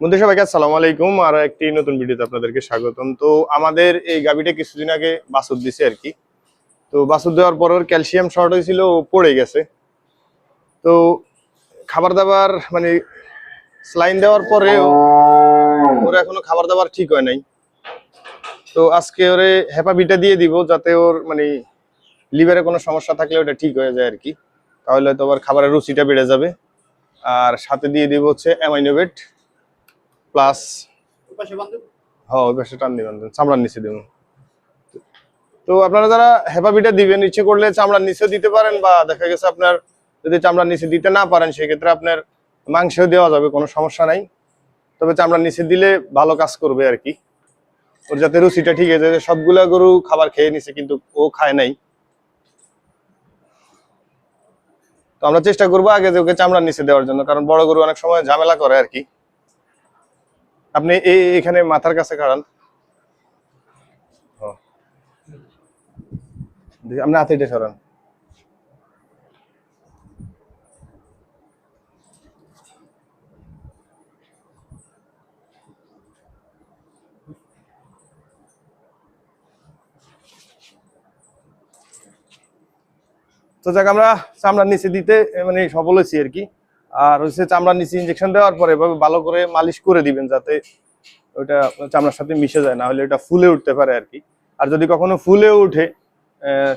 বন্ধু সবাইকে আসসালামু আলাইকুম। আর একটি নতুন ভিডিওতে আপনাদেরকে স্বাগতম। তো আমাদের এই গাবিটা কিছুদিন আগে বাসুদ দিছে আর কি। তো বাসুদ দেওয়ার পর ক্যালসিয়াম শর্ট হয়েছিল পড়ে গেছে। তো খাবার দাবার মানে স্লাইন দেওয়ার পরে ওর এখনও খাবার দাবার ঠিক হয় নাই। তো আজকে ওরে হেপাবিটা দিয়ে দিব, যাতে ওর মানে লিভারে কোনো সমস্যা থাকলে ওটা ঠিক হয়ে যায় আর কি। তাহলে তো আবার খাবারের রুচিটা বেড়ে যাবে। আর সাথে দিয়ে দিব হচ্ছে অ্যামাইনোভেট। প্লাস হ্যাঁ ওই পাশে টান দিবেন চামড়ার নিচে দেবেন। তো আপনারা যারা হেপাবিটা দিবেন ইচ্ছে করলে চামড়ার নিচে দিতে পারেন বা দেখা গেছে আপনার যদি চামড়ার নিচে দিতে না পারেন সেক্ষেত্রে আপনার মাংসও দেওয়া যাবে কোনো সমস্যা নাই। তবে চামড়ার নিচে দিলে ভালো কাজ করবে আর কি। ওর যাতে রুচিটা ঠিক আছে সবগুলা গরু খাবার খেয়ে নিছে কিন্তু ও খায় নাই। তো আমরা চেষ্টা করব আগে যে ওকে চামড়ার নিচে দেওয়ার জন্য কারণ বড় গরু অনেক সময় ঝামেলা করে আর কি। আপনি এই এখানে মাথার কাছে কাড়ান ও। আপনি হাতে এটা সরান। তো যাক আমরা চামড়ার নিচে দিতে মানে সফল হয়েছি আর কি। আর হচ্ছে চামড়ার নিচে ইঞ্জেকশন দেওয়ার পরে এভাবে ভালো করে মালিশ করে দিবেন যাতে ওইটা চামড়ার সাথে মিশে যায় না হলে ওটা ফুলে উঠতে পারে আর কি। আর যদি কখনো ফুলে উঠে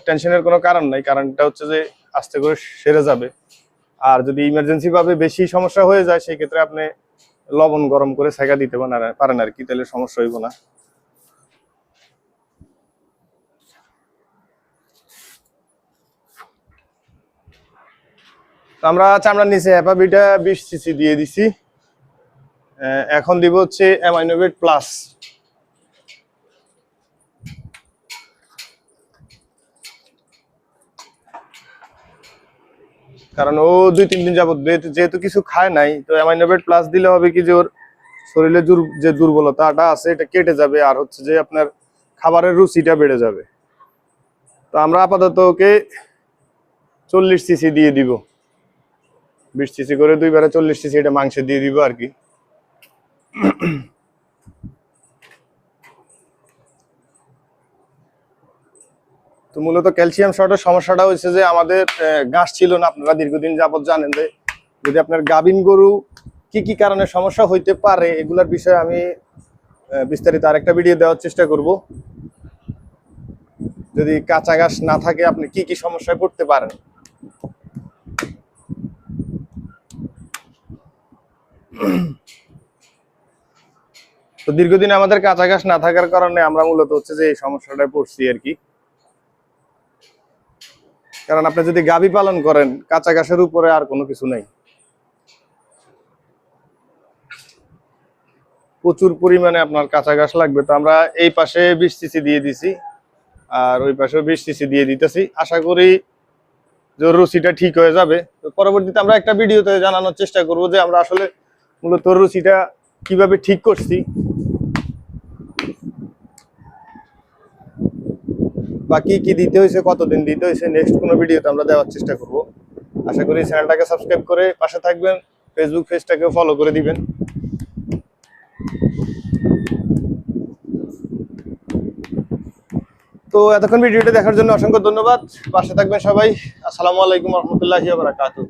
টেনশনের কোনো কারণ নাই, কারণটা হচ্ছে যে আস্তে করে সেরে যাবে। আর যদি ইমার্জেন্সি ভাবে বেশি সমস্যা হয়ে যায় সেই ক্ষেত্রে আপনি লবণ গরম করে সেকা দিতে পারেন আর কি, তাহলে সমস্যা হইব না। তো আমরা চামড়ার নিচে হ্যাপাবিটা বিশ সিসি দিয়ে দিছি। এখন দিব হচ্ছে অ্যামাইনোভেট প্লাস কারণ ও দুই, তিন দিন যাবত যেহেতু- কিছু খায় নাই, তো অ্যামাইনোভেট প্লাস দিলে হবে কি যে ওর শরীরে যে দুর্বলতাটা আছে, এটা কেটে যাবে আর হচ্ছে যে আপনার খাবারের রুচিটা বেড়ে যাবে। তো আমরা আপাতত ওকে চল্লিশ সিসি দিয়ে দিব। বিশ সিসি করে দুইবারে চল্লিশ সিসি এটা মাংসে দিয়ে দিব আর কি। তো মূলত ক্যালসিয়াম শর্টের সমস্যাটা হয়েছে যে আমাদের ঘাস ছিল না, আপনারা দীর্ঘদিন যাবত জানেন যে যদি আপনার গাভিন গরু কি কি কারণে সমস্যা হইতে পারে এগুলার বিষয়ে আমি বিস্তারিত আরেকটা ভিডিও দেওয়ার চেষ্টা করব। যদি কাঁচা ঘাস না থাকে, আপনি কি কি সমস্যায় পড়তে পারেন? তো দীর্ঘদিন আমাদের কাঁচা ঘাস না থাকার কারণে আমরা মূলত হচ্ছে যে এই সমস্যাটায় পড়ছি আর কি। কারণ আপনি যদি গাভী পালন করেন, কাঁচা ঘাসের উপরে আর কোনো কিছু নেই। প্রচুর পরিমাণে আপনার কাঁচা ঘাস লাগবে। তো আমরা এই পাশে বিশ সিসি দিয়ে দিছি, আর ওই পাশেও বিশ সিসি দিয়ে দিতেছি। আশা করি যে রুচিটা ঠিক হয়ে যাবে। তো পরবর্তীতে আমরা একটা ভিডিওতে জানানোর চেষ্টা করব যে আমরা আসলে মূলত রুচিটা কীভাবে ঠিক করছি? বা কি দিতে হয়েছে, কতদিন দিতে হয়েছে নেক্সট কোনো ভিডিওতে আমরা দেওয়ার চেষ্টা করব। আশা করি চ্যানেলটাকে সাবস্ক্রাইব করে পাশে থাকবেন ফেসবুক পেজটাকে ফলো করে দিবেন। তো এতক্ষণ ভিডিওটা দেখার জন্য অসংখ্য ধন্যবাদ। পাশে থাকবেন সবাই। আসসালামু আলাইকুম রহমতুল্লাহি বারাকাতুহু।